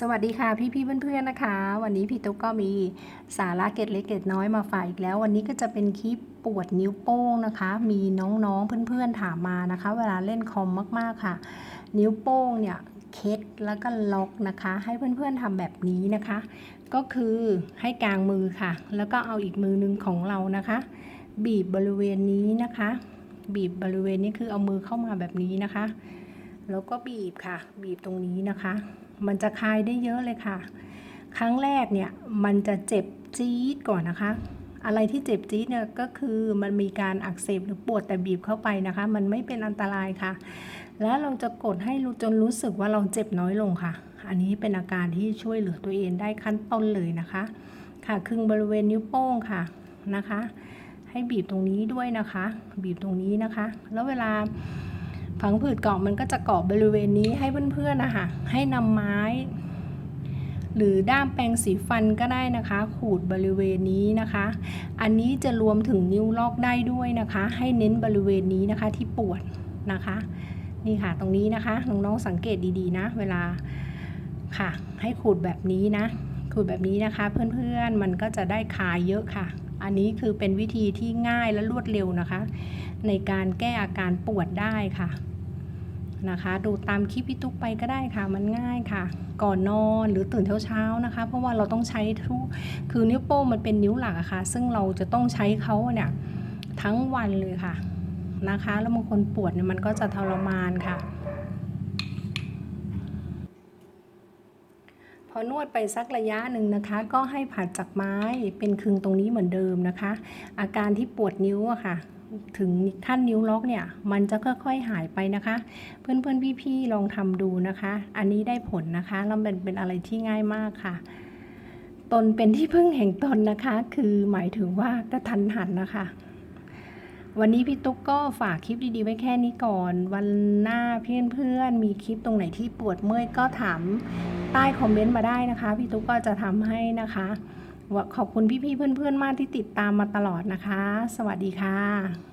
สวัสดีค่ะพี่พี่เพื่อนๆนะคะ วันนี้พี่ตุ๊กก็มีสาระเกร็ดเล็กเกร็ดน้อยมาฝากอีกแล้ว วันนี้ก็จะเป็นคลิปปวดนิ้วโป้งนะคะ มีน้องๆเพื่อนๆถามมานะคะ เวลาเล่นคอมมากๆค่ะ นิ้วโป้งเนี่ยเคล็ดแล้วก็ล็อกนะคะ ให้เพื่อนๆทำแบบนี้นะคะ ก็คือให้กลางมือค่ะ แล้วก็เอาอีกมือหนึงของเรานะคะ บีบบริเวณนี้นะคะ บีบบริเวณนี้คือเอามือเข้ามาแบบนี้นะคะ แล้วก็บีบค่ะ บีบตรงนี้นะคะ มันจะคลายได้เยอะเลยค่ะ ครั้งแรกเนี่ยมันจะเจ็บจี๊ดก่อนนะคะ อะไรที่เจ็บจี๊ดเนี่ยก็คือมันมีการอักเสบหรือปวดแต่บีบเข้าไปนะคะ มันไม่เป็นอันตรายค่ะ แล้วเราจะกดให้จนรู้สึกว่าเราเจ็บน้อยลงค่ะ อันนี้เป็นอาการที่ช่วยเหลือตัวเองได้ขั้นต้นเลยนะคะ ค่ะครึ่งบริเวณนิ้วโป้งค่ะนะคะ ให้บีบตรงนี้ด้วยนะคะ บีบตรงนี้นะคะ แล้วเวลา ผังผืดเกาะมันก็จะเกาะบริเวณนี้ให้เพื่อนๆนะคะให้นำไม้ หรือด้ามแปรงสีฟันก็ได้นะคะ ขูดบริเวณนี้นะคะ อันนี้จะรวมถึงนิ้วลอกได้ด้วยนะคะ ให้เน้นบริเวณนี้นะคะที่ปวดนะคะนี่ค่ะตรงนี้นะคะน้องๆสังเกตดีๆนะ เวลาค่ะให้ขูดแบบนี้นะขูดแบบนี้นะคะ เพื่อนๆมันก็จะได้คายเยอะค่ะ อันนี้คือเป็นวิธีที่ง่ายและรวดเร็วนะคะ ในการแก้อาการปวดได้ค่ะนะคะ ดูตามคลิปพี่ตุ๊กไปก็ได้ค่ะ มันง่ายค่ะ ก่อนนอนหรือตื่นเช้าๆนะคะ เพราะว่าเราต้องใช้ทุกคือนิ้วโป้งมันเป็นนิ้วหลักอะค่ะ ซึ่งเราจะต้องใช้เขาเนี่ยทั้งวันเลยค่ะนะคะ แล้วบางคนปวดเนี่ยมันก็จะทรมานค่ะ พอนวดไปสักระยะหนึ่งนะคะ ก็ให้ผัดจากไม้เป็นคึงตรงนี้เหมือนเดิมนะคะ อาการที่ปวดนิ้วอะค่ะ ถึงขั้นนิ้วล็อกเนี่ย มันจะค่อยๆหายไปนะคะ เพื่อนๆพี่ๆลองทำดูนะคะ อันนี้ได้ผลนะคะแล้วเป็นเป็นอะไรที่ง่ายมากค่ะตนเป็นที่พึ่งแห่งตนนะคะ คือหมายถึงว่ากระทันหันนะคะ วันนี้พี่ตุ๊กก็ฝากคลิปดีๆ ไว้แค่นี้ก่อน วันหน้าเพื่อนๆ มีคลิปตรงไหนที่ปวดเมื่อยก็ถามใต้คอมเมนต์มาได้นะคะ พี่ตุ๊กก็จะทำให้นะคะขอบคุณพี่ๆเพื่อนๆ มากที่ติดตามมาตลอดนะคะ สวัสดีค่ะ